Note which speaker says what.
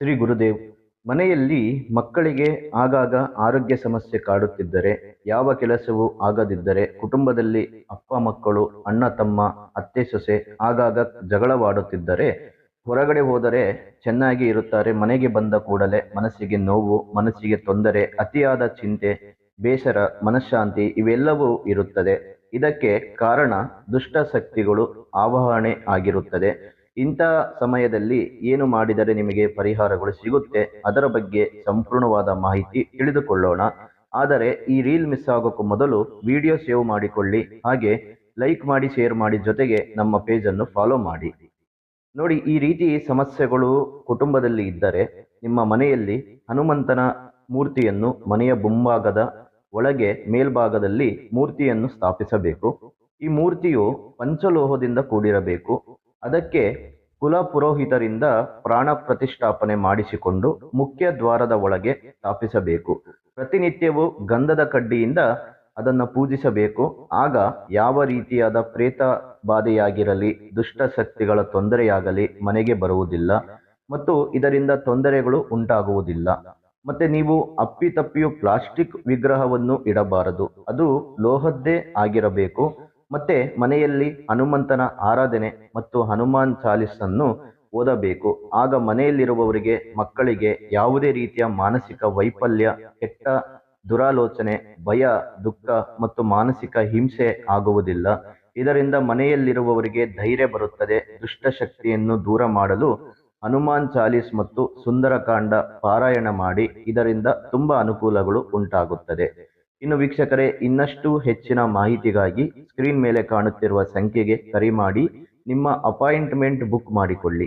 Speaker 1: ಶ್ರೀ ಗುರುದೇವ್, ಮನೆಯಲ್ಲಿ ಮಕ್ಕಳಿಗೆ ಆಗಾಗ ಆರೋಗ್ಯ ಸಮಸ್ಯೆ ಕಾಡುತ್ತಿದ್ದರೆ, ಯಾವ ಕೆಲಸವೂ ಆಗದಿದ್ದರೆ ಕುಟುಂಬದಲ್ಲಿ ಅಪ್ಪ ಮಕ್ಕಳು, ಅಣ್ಣ ತಮ್ಮ, ಅತ್ತೆ ಸೊಸೆ ಆಗಾಗ ಜಗಳವಾಡುತ್ತಿದ್ದರೆ, ಹೊರಗಡೆ ಹೋದರೆ ಚೆನ್ನಾಗಿ ಇರುತ್ತಾರೆ, ಮನೆಗೆ ಬಂದ ಕೂಡಲೇ ಮನಸ್ಸಿಗೆ ನೋವು, ಮನಸ್ಸಿಗೆ ತೊಂದರೆ, ಅತಿಯಾದ ಚಿಂತೆ, ಬೇಸರ, ಮನಃಶಾಂತಿ ಇವೆಲ್ಲವೂ ಇರುತ್ತದೆ. ಇದಕ್ಕೆ ಕಾರಣ ದುಷ್ಟ ಶಕ್ತಿಗಳು, ಆವಾಹನೆ ಆಗಿರುತ್ತದೆ. ಇಂಥ ಸಮಯದಲ್ಲಿ ಏನು ಮಾಡಿದರೆ ನಿಮಗೆ ಪರಿಹಾರಗಳು ಸಿಗುತ್ತೆ, ಅದರ ಬಗ್ಗೆ ಸಂಪೂರ್ಣವಾದ ಮಾಹಿತಿ ತಿಳಿದುಕೊಳ್ಳೋಣ. ಆದರೆ ಈ ರೀಲ್ ಮಿಸ್ ಆಗೋಕ್ಕೂ ಮೊದಲು ವಿಡಿಯೋ ಸೇವ್ ಮಾಡಿಕೊಳ್ಳಿ, ಹಾಗೆ ಲೈಕ್ ಮಾಡಿ, ಶೇರ್ ಮಾಡಿ ಜೊತೆಗೆ ನಮ್ಮ ಪೇಜನ್ನು ಫಾಲೋ ಮಾಡಿ. ನೋಡಿ, ಈ ರೀತಿ ಸಮಸ್ಯೆಗಳು ಕುಟುಂಬದಲ್ಲಿ ಇದ್ದರೆ ನಿಮ್ಮ ಮನೆಯಲ್ಲಿ ಹನುಮಂತನ ಮೂರ್ತಿಯನ್ನು ಮನೆಯ ಮುಂಭಾಗದ ಒಳಗೆ ಮೇಲ್ಭಾಗದಲ್ಲಿ ಮೂರ್ತಿಯನ್ನು ಸ್ಥಾಪಿಸಬೇಕು. ಈ ಮೂರ್ತಿಯು ಪಂಚಲೋಹದಿಂದ ಕೂಡಿರಬೇಕು. ಅದಕ್ಕೆ ಕುಲ ಪುರೋಹಿತರಿಂದ ಪ್ರಾಣ ಪ್ರತಿಷ್ಠಾಪನೆ ಮಾಡಿಸಿಕೊಂಡು ಮುಖ್ಯ ದ್ವಾರದ ಒಳಗೆ ಸ್ಥಾಪಿಸಬೇಕು. ಪ್ರತಿನಿತ್ಯವೂ ಗಂಧದ ಕಡ್ಡಿಯಿಂದ ಅದನ್ನು ಪೂಜಿಸಬೇಕು. ಆಗ ಯಾವ ರೀತಿಯಾದ ಪ್ರೇತ ಬಾಧೆಯಾಗಿರಲಿ, ದುಷ್ಟ ಶಕ್ತಿಗಳ ತೊಂದರೆಯಾಗಲಿ ಮನೆಗೆ ಬರುವುದಿಲ್ಲ ಮತ್ತು ಇದರಿಂದ ತೊಂದರೆಗಳು ಉಂಟಾಗುವುದಿಲ್ಲ. ಮತ್ತೆ ನೀವು ಅಪ್ಪಿತಪ್ಪಿಯು ಪ್ಲಾಸ್ಟಿಕ್ ವಿಗ್ರಹವನ್ನು ಇಡಬಾರದು. ಅದು ಲೋಹದ್ದೇ ಆಗಿರಬೇಕು. ಮತ್ತೆ ಮನೆಯಲ್ಲಿ ಹನುಮಂತನ ಆರಾಧನೆ ಮತ್ತು ಹನುಮಾನ್ ಚಾಲಿಸನ್ನು ಓದಬೇಕು. ಆಗ ಮನೆಯಲ್ಲಿರುವವರಿಗೆ, ಮಕ್ಕಳಿಗೆ ಯಾವುದೇ ರೀತಿಯ ಮಾನಸಿಕ ವೈಫಲ್ಯ, ಕೆಟ್ಟ ದುರಾಲೋಚನೆ, ಭಯ, ದುಃಖ ಮತ್ತು ಮಾನಸಿಕ ಹಿಂಸೆ ಆಗುವುದಿಲ್ಲ. ಇದರಿಂದ ಮನೆಯಲ್ಲಿರುವವರಿಗೆ ಧೈರ್ಯ ಬರುತ್ತದೆ. ದುಷ್ಟಶಕ್ತಿಯನ್ನು ದೂರ ಮಾಡಲು ಹನುಮಾನ್ ಚಾಲೀಸ್ ಮತ್ತು ಸುಂದರಕಾಂಡ ಪಾರಾಯಣ ಮಾಡಿ, ಇದರಿಂದ ತುಂಬಾ ಅನುಕೂಲಗಳು ಉಂಟಾಗುತ್ತದೆ. ಇನ್ನು ವೀಕ್ಷಕರೇ, ಇನ್ನಷ್ಟು ಹೆಚ್ಚಿನ ಮಾಹಿತಿಗಾಗಿ ಸ್ಕ್ರೀನ್ ಮೇಲೆ ಕಾಣುತ್ತಿರುವ ಸಂಖ್ಯೆಗೆ ಕರೆ ಮಾಡಿ ನಿಮ್ಮ ಅಪಾಯಿಂಟ್ಮೆಂಟ್ ಬುಕ್ ಮಾಡಿಕೊಳ್ಳಿ.